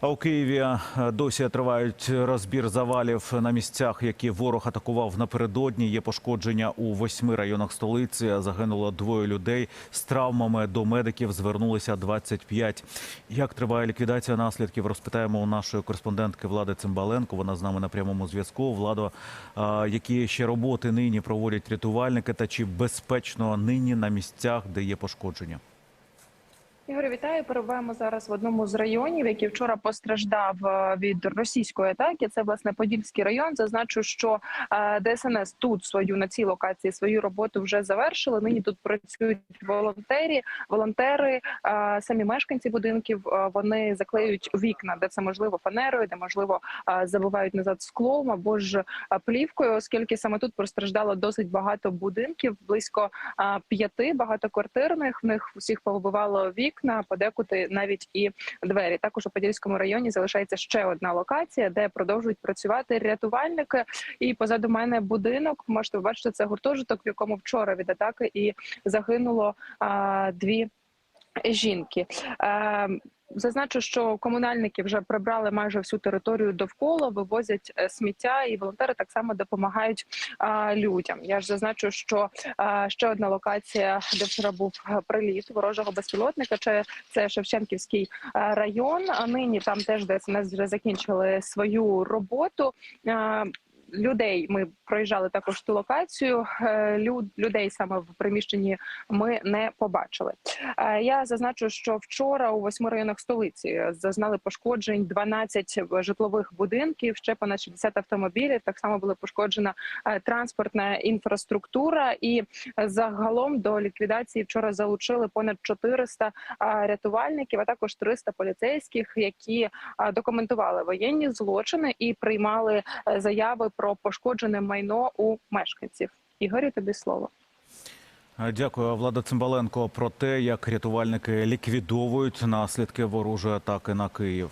А у Києві е, досі тривають розбір завалів на місцях, які ворог атакував напередодні. Є пошкодження у восьми районах столиці. Загинуло двоє людей. З травмами до медиків звернулися 25. Як триває ліквідація наслідків? Розпитаємо у нашої кореспондентки Влади Цимбаленко. Вона з нами на прямому зв'язку. Владо, які ще роботи нині проводять рятувальники, та чи безпечно нині на місцях, де є пошкодження? Ігор, вітаю. Перебуваємо зараз в одному з районів, який вчора постраждав е, від російської атаки. Це власне Подільський район. Зазначу, що е, ДСНС тут свою на цій локації свою роботу вже завершили. Нині тут працюють волонтери, волонтери, самі мешканці будинків. е, Вони заклеюють вікна, де це можливо фанерою, де можливо забивають назад склом або ж плівкою, оскільки саме тут постраждало досить багато будинків, близько п'яти багатоквартирних. В них всіх повибивало вікна, подекуди навіть і двері. Також у Подільському районі залишається ще одна локація, де продовжують працювати рятувальники. І позаду мене будинок. Можете побачити, це гуртожиток, в якому вчора від атаки і загинуло а, дві жінки. Е, Зазначу, що комунальники вже прибрали майже всю територію довкола, вивозять е, сміття, і волонтери так само допомагають а, людям. Я ж зазначу, що а, ще одна локація, де вчора був е, приліт ворожого безпілотника, це, це Шевченківський е, район. А нині там теж ДСНС вже закінчили свою роботу. Е, Людей ми проїжджали також ту локацію. е, Люд людей саме в приміщенні ми не побачили. Е, Я зазначу, що вчора у восьми районах столиці зазнали пошкоджень 12 житлових будинків, ще понад 60 автомобілів. Так само була пошкоджена е, транспортна інфраструктура, і загалом до ліквідації вчора залучили понад 400 е, рятувальників, а також 300 поліцейських, які документували воєнні злочини і приймали заяви про пошкоджене майно у мешканців. Ігорі, тобі слово. Дякую, Влада Цимбаленко, про те, як рятувальники ліквідовують наслідки ворожої атаки на Київ.